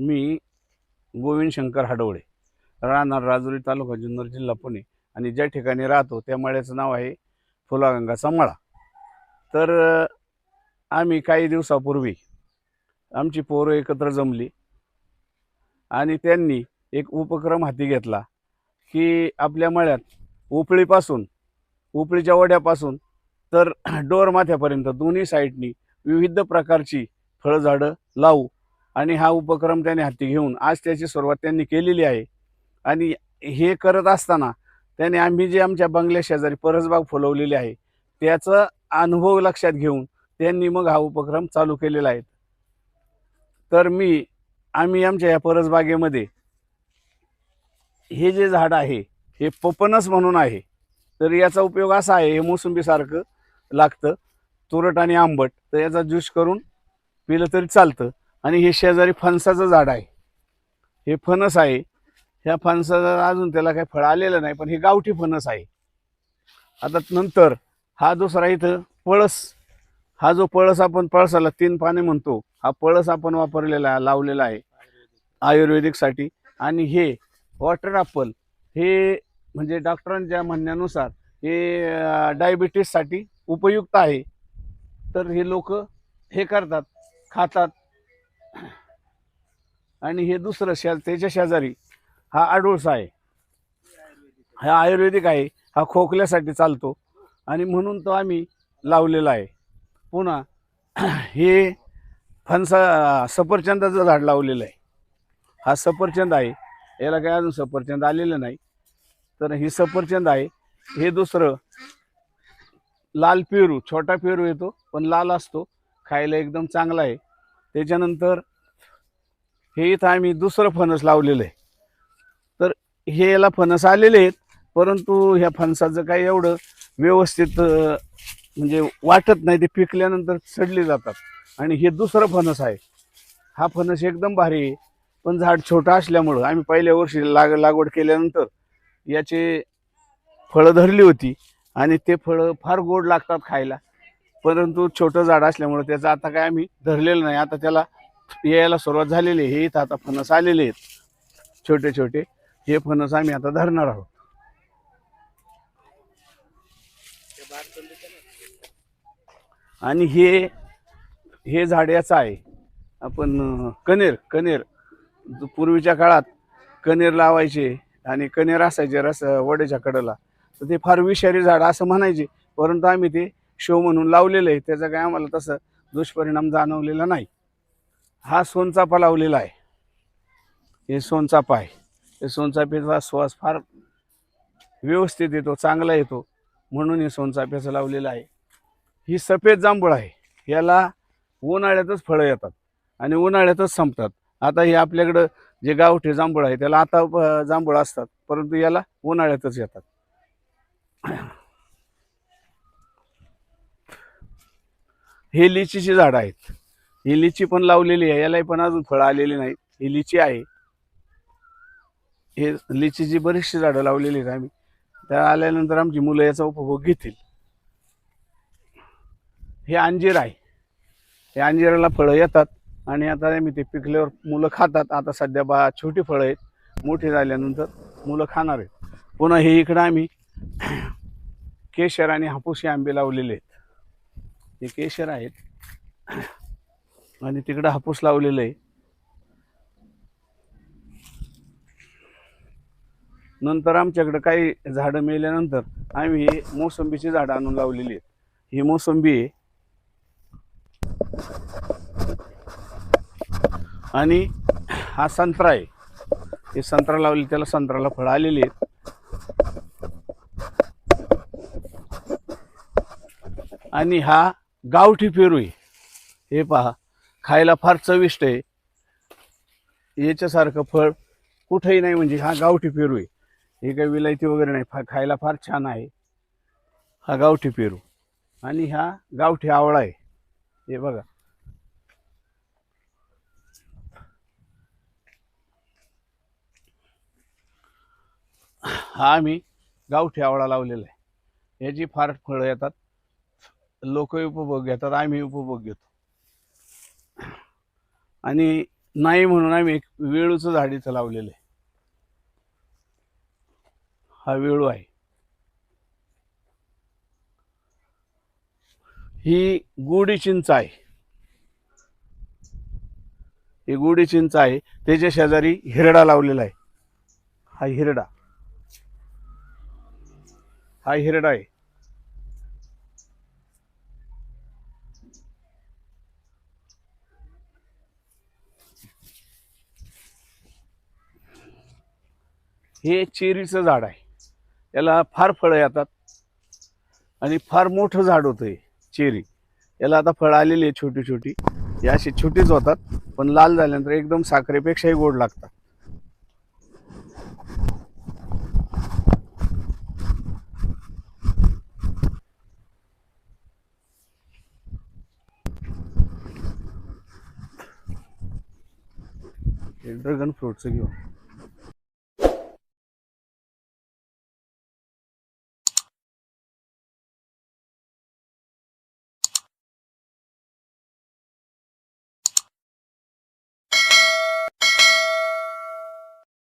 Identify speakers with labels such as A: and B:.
A: मी गोविंद शंकर हाडवळे राहणार राजुरी तालुका जुन्नर जिल्हा पुणे आणि ज्या ठिकाणी राहतो त्या मळ्याचं नाव आहे फुलागंगाचा मळा तर आम्ही काही दिवसापूर्वी आमची पोरं एकत्र जमली आणि त्यांनी एक उपक्रम हाती घेतला की आपल्या मळ्यात उपळीपासून उपळीच्या वड्यापासून तर डोरमाथ्यापर्यंत दोन्ही साईडनी विविध प्रकारची फळझाडं लावू आणि हा उपक्रम त्याने हाती घेऊन आज त्याची सुरुवात त्यांनी केलेली आहे. आणि हे करत असताना त्याने आम्ही जे आमच्या बंगल्या शेजारी परसबाग फुलवलेली आहे त्याचा अनुभव लक्षात घेऊन त्यांनी मग हा उपक्रम चालू केलेला आहे. तर मी आम्ही आमच्या या परसबागेमध्ये हे जे झाड आहे हे पपनस म्हणून आहे. तर याचा उपयोग असा आहे हे मोसंबीसारखं लागतं तुरट आणि आंबट तर याचा ज्यूस करून पिलं तरी चालतं. आणि हे शेजारी फणसाचं झाड आहे. हे फणस आहे. ह्या फणसाचं अजून त्याला काही फळ आलेलं नाही पण हे गावठी फणस आहे. आता नंतर हा दुसरा इथं पळस. हा जो पळस आपण पळसाला तीन पाने म्हणतो हा पळस आपण वापरलेला आहे लावलेला आहे आयुर्वेदिकसाठी. आणि हे वॉटर ॲपल हे म्हणजे डॉक्टरांच्या म्हणण्यानुसार हे डायबिटीससाठी उपयुक्त आहे. तर हे लोक हे करतात खातात. आणि हे दुसरं शे त्याच्या शेजारी हा आडूळसा आहे. हा आयुर्वेदिक आहे. हा खोकल्यासाठी चालतो. आणि म्हणून तो आम्ही लावलेला आहे. पुन्हा हे फणसा सफरचंदाचं झाड लावलेलं आहे. हा सफरचंद आहे. याला काय अजून सफरचंद आलेलं नाही. तर ही सफरचंद आहे. हे दुसरं लाल पेरू छोटा पेरू येतो पण लाल असतो. खायला एकदम चांगला आहे. त्याच्यानंतर हे इथं आम्ही दुसरं फणस लावलेलं आहे. तर हे याला फणस आलेले आहेत परंतु ह्या फणसाचं काही एवढं व्यवस्थित म्हणजे वाटत नाही ते पिकल्यानंतर सडले जातात. आणि हे दुसरं फणस आहे. हा फणस एकदम भारी आहे पण झाड छोटं असल्यामुळं आम्ही पहिल्या वर्षी लाग लागवड केल्यानंतर याचे फळं धरली होती आणि ते फळं फार गोड लागतात खायला. परंतु छोटं झाड असल्यामुळं त्याचं आता काय आम्ही धरलेलं नाही. आता त्याला यायला सुरुवात झालेली आहे. हे इथं आता फणस आलेले आहेत. छोटे छोटे. हे फणस आम्ही आता धरणार आहोत. आणि हे हे झाड याचं आहे. आपण कनेर कनेर. पूर्वीच्या काळात कनेर लावायचे आणि कनेर असायचे रस वड्याच्या कडेला. तर ते फार विषारी झाड असं म्हणायचे. परंतु आम्ही ते शो म्हणून लावलेलं आहे. त्याचा काय आम्हाला तसं दुष्परिणाम जाणवलेला नाही. हा सोनचाफा लावलेला आहे. हे सोनचाफा आहे. हे सोनचाफ्याचा श्वास फार व्यवस्थित येतो चांगला येतो. म्हणून हे सोनचाफ्याचं लावलेलं आहे. ही सफेद जांभूळ आहे. याला उन्हाळ्यातच फळं येतात आणि उन्हाळ्यातच संपतात. आता हे आपल्याकडं जे गावठी जांभूळ आहे त्याला आता जांभूळ असतात परंतु याला उन्हाळ्यातच येतात. हे लिचीची झाडं आहेत. ही लिची पण लावलेली आहे यालाही पण अजून फळं आलेली नाहीत ही लिची आहे. हे लिचीची बरीचशी झाडं लावलेली आहेत आम्ही. त्या आल्यानंतर आमची मुलं याचा उपभोग घेतील. हे अंजीर आहे. हे अंजिराला फळं येतात आणि आता आम्ही ते पिकल्यावर मुलं खातात. आता सध्या बा छोटी फळं आहेत. मोठी झाल्यानंतर मुलं खाणार आहेत. पुन्हा हे इकडं आम्ही केशर आणि हापूस हे आंबे लावलेले आहेत. हे केशर आहेत. आणि तिकडं हापूस लावलेलं आहे. नंतर आमच्याकडं काही झाडं मेल्यानंतर आम्ही हे मोसंबीची झाडं आणून लावलेली आहेत. ही मोसंबी आहे. आणि हा संत्रा आहे. हे संत्रा लावले त्याला संत्र्याला फळं आलेली आहेत. आणि हा गावठी पेरू आहे. हे पहा. खायला फार चविष्ट आहे. याच्यासारखं फळ कुठेही नाही म्हणजे हा गावठी पेरू आहे. हे काही विलायती वगैरे नाही फा खायला फार छान आहे. हा गावठी पेरू. आणि हा गावठी आवळा आहे. हे बघा. हा आम्ही गावठी आवळा लावलेला आहे. याची फार फळं येतात. लोक उपभोग घेतात आम्ही उपभोग घेतो. आणि नाही म्हणून आम्ही एक वेळूचं झाड इथं लावलेलं आहे. हा वेळू आहे. ही गुढी चिंच आहे. ही गुढी चिंच आहे. त्याच्या शेजारी हिरडा लावलेला आहे. हा हिरडा. हा हिरडा आहे. हे चेरीचं झाड आहे. याला फार फळं येतात. आणि फार मोठं झाड होतं हे चेरी. याला आता फळं आलेली आहे छोटी छोटी हे अशी छोटीच होतात पण लाल झाल्यानंतर एकदम साखरेपेक्षाही गोड लागतात. हे ड्रॅगन फ्रूटचं घेऊ.